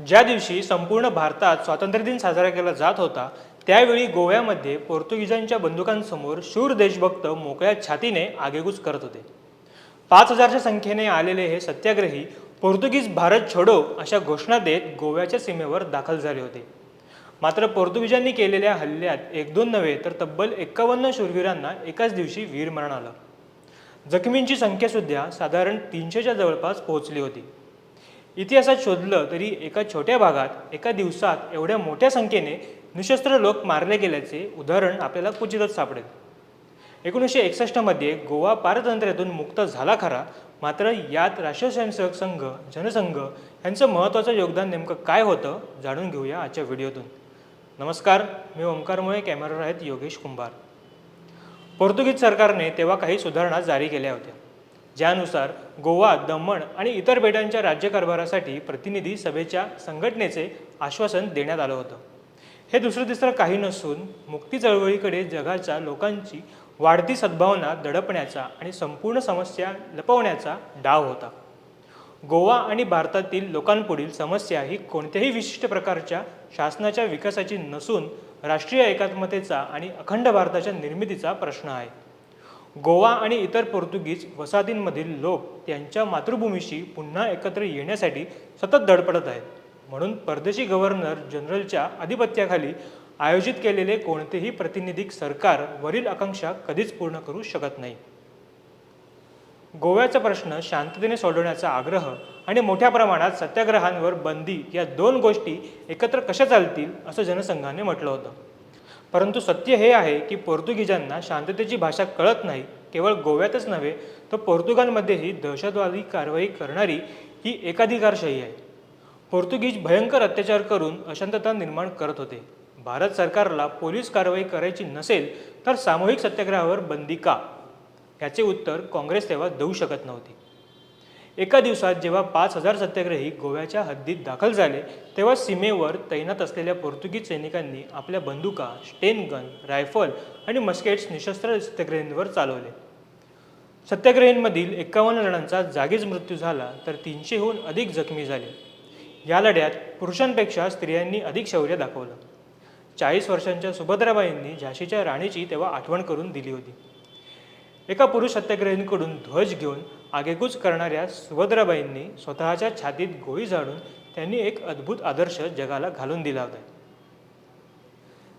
ज्या दिवशी संपूर्ण भारतात स्वातंत्र्य दिन साजरा केला जात होता त्यावेळी गोव्यामध्ये पोर्तुगीजांच्या बंदुकांसमोर शूर देशभक्त मोकळ्या छातीने आगेकूच करत होते. पाच हजारच्या संख्येने आलेले हे सत्याग्रही पोर्तुगीज भारत छोडो अशा घोषणा देत गोव्याच्या सीमेवर दाखल झाले होते. मात्र पोर्तुगीजांनी केलेल्या हल्ल्यात एक दोन नव्हे तर तब्बल एक्कावन्न शूरवीरांना एकाच दिवशी वीरमरण आलं. जखमींची संख्यासुद्धा साधारण तीनशेच्या जवळपास पोहोचली होती. इतिहासात शोधलं तरी एका छोट्या भागात एका दिवसात एवढ्या मोठ्या संख्येने निशस्त्र लोक मारले गेल्याचे उदाहरण आपल्याला क्वचितच सापडेल. एकोणीसशे एकसष्टमध्ये गोवा पारतंत्र्यातून मुक्त झाला खरा मात्र यात राष्ट्रीय स्वयंसेवक संघ जनसंघ यांचं महत्त्वाचं योगदान नेमकं काय होतं जाणून घेऊया आजच्या व्हिडिओतून. नमस्कार मी ओंकारमुळे कॅमेरावर आहेत योगेश कुंभार. पोर्तुगीज सरकारने तेव्हा काही सुधारणा जारी केल्या होत्या. ज्यानुसार गोवा दमण आणि इतर बेटांच्या राज्यकारभारासाठी प्रतिनिधी सभेच्या संघटनेचे आश्वासन देण्यात आलं होतं. हे दुसरं तिसरं काही नसून मुक्ती चळवळीकडे जगाच्या लोकांची वाढती सद्भावना दडपण्याचा आणि संपूर्ण समस्या लपवण्याचा डाव होता. गोवा आणि भारतातील लोकांपुढील समस्या ही कोणत्याही विशिष्ट प्रकारच्या शासनाच्या विकासाची नसून राष्ट्रीय एकात्मतेचा आणि अखंड भारताच्या निर्मितीचा प्रश्न आहे. गोवा आणि इतर पोर्तुगीज वसाहतींमधील लोक त्यांच्या मातृभूमीशी पुन्हा एकत्र येण्यासाठी सतत धडपडत आहेत. म्हणून परदेशी गव्हर्नर जनरलच्या आधिपत्याखाली आयोजित केलेले कोणतेही प्रतिनिधिक सरकार वरील आकांक्षा कधीच पूर्ण करू शकत नाही. गोव्याचा प्रश्न शांततेने सोडवण्याचा आग्रह आणि मोठ्या प्रमाणात सत्याग्रहांवर बंदी या दोन गोष्टी एकत्र कशा चालतील असं जनसंघाने म्हटलं होतं. परंतु सत्य हे आहे की पोर्तुगीजांना शांततेची भाषा कळत नाही केवळ गोव्यातच नव्हे तर पोर्तुगालमध्येही दहशतवादी कारवाई करणारी ही एकाधिकारशाही आहे. पोर्तुगीज भयंकर अत्याचार करून अशांतता निर्माण करत होते. भारत सरकारला पोलीस कारवाई करायची नसेल तर सामूहिक सत्याग्रहावर बंदी का? याचे उत्तर काँग्रेस तेव्हा देऊ शकत नव्हती. एका दिवसात जेव्हा पाच हजार सत्याग्रही गोव्याच्या हद्दीत दाखल झाले तेव्हा सीमेवर तैनात असलेल्या पोर्तुगीज सैनिकांनी आपल्या बंदुका स्टेनगन रायफल आणि मस्केट्स निशस्त्र सत्याग्रहींवर चालवले. सत्याग्रहींमधील एकावन्न जणांचा जागीच मृत्यू झाला तर तीनशेहून अधिक जखमी झाले. या लढ्यात पुरुषांपेक्षा स्त्रियांनी अधिक शौर्य दाखवलं. चाळीस वर्षांच्या सुभद्राबाईंनी झाशीच्या राणीची तेव्हा आठवण करून दिली होती. एका पुरुष सत्याग्रहींकडून ध्वज घेऊन आगेकूच करणाऱ्या सुभद्राबाईंनी स्वतःच्या छातीत गोळी झाडून त्यांनी एक अद्भुत आदर्श जगाला घालून दिला होता.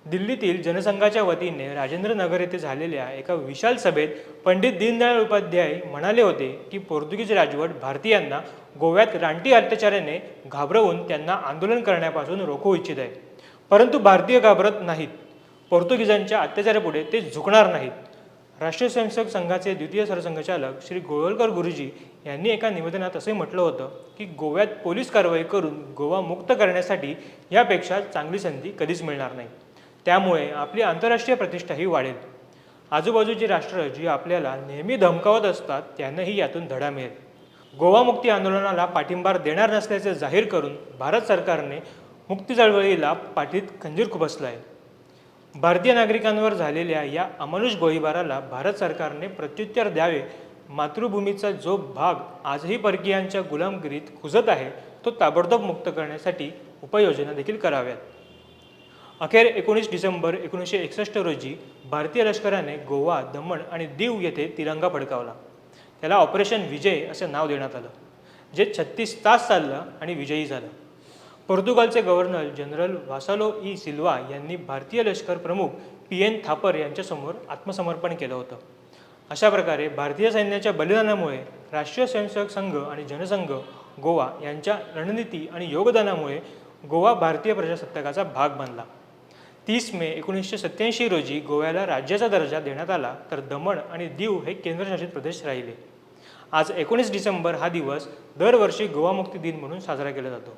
दिल्लीतील जनसंघाच्या वतीने राजेंद्र नगर येथे झालेल्या एका विशाल सभेत पंडित दीनदयाळ उपाध्याय म्हणाले होते की पोर्तुगीज राजवट भारतीयांना गोव्यात रानटी अत्याचाराने घाबरवून त्यांना आंदोलन करण्यापासून रोखू इच्छित आहे. परंतु भारतीय घाबरत नाहीत. पोर्तुगीजांच्या अत्याचारापुढे ते झुकणार नाहीत. राष्ट्रीय स्वयंसेवक संघाचे द्वितीय सरसंघचालक श्री गोळवलकर गुरुजी यांनी एका निवेदनात असे म्हटलं होतं की गोव्यात पोलीस कारवाई करून गोवा मुक्त करण्यासाठी यापेक्षा चांगली संधी कधीच मिळणार नाही. त्यामुळे आपली आंतरराष्ट्रीय प्रतिष्ठाही वाढेल. आजूबाजूची राष्ट्र जी आपल्याला नेहमी धमकावत असतात त्यांनाही यातून धडा मिळेल. गोवा मुक्ती आंदोलनाला पाठिंबा देणार नसल्याचे जाहीर करून भारत सरकारने मुक्ती चळवळीला पाठीत खंजीर खुपसला आहे. भारतीय नागरिकांवर झालेल्या या अमानुष गोळीबाराला भारत सरकारने प्रत्युत्तर द्यावे. मातृभूमीचा जो भाग आजही परकीयांच्या गुलामगिरीत खुजत आहे तो ताबडतोब मुक्त करण्यासाठी उपाययोजना देखील कराव्यात. अखेर एकोणीस डिसेंबर एकोणीसशे एकसष्ट रोजी भारतीय लष्कराने गोवा दमण आणि दीव येथे तिरंगा फडकावला. त्याला ऑपरेशन विजय असे नाव देण्यात आलं जे छत्तीस तास चाललं आणि विजयी झालं. पोर्तुगालचे governor general Vassalo e Silva यांनी भारतीय लष्कर प्रमुख पी एन थापर यांच्यासमोर आत्मसमर्पण केलं होतं. अशा प्रकारे भारतीय सैन्याच्या बलिदानामुळे राष्ट्रीय स्वयंसेवक संघ आणि जनसंघ गोवा यांच्या रणनीती आणि योगदानामुळे गोवा भारतीय प्रजासत्ताकाचा भाग बनला. तीस मे एकोणीसशे सत्याऐंशी रोजी गोव्याला राज्याचा दर्जा देण्यात आला तर दमण आणि दीव हे केंद्रशासित प्रदेश राहिले. आज एकोणीस डिसेंबर हा दिवस दरवर्षी गोवा मुक्ती दिन म्हणून साजरा केला जातो.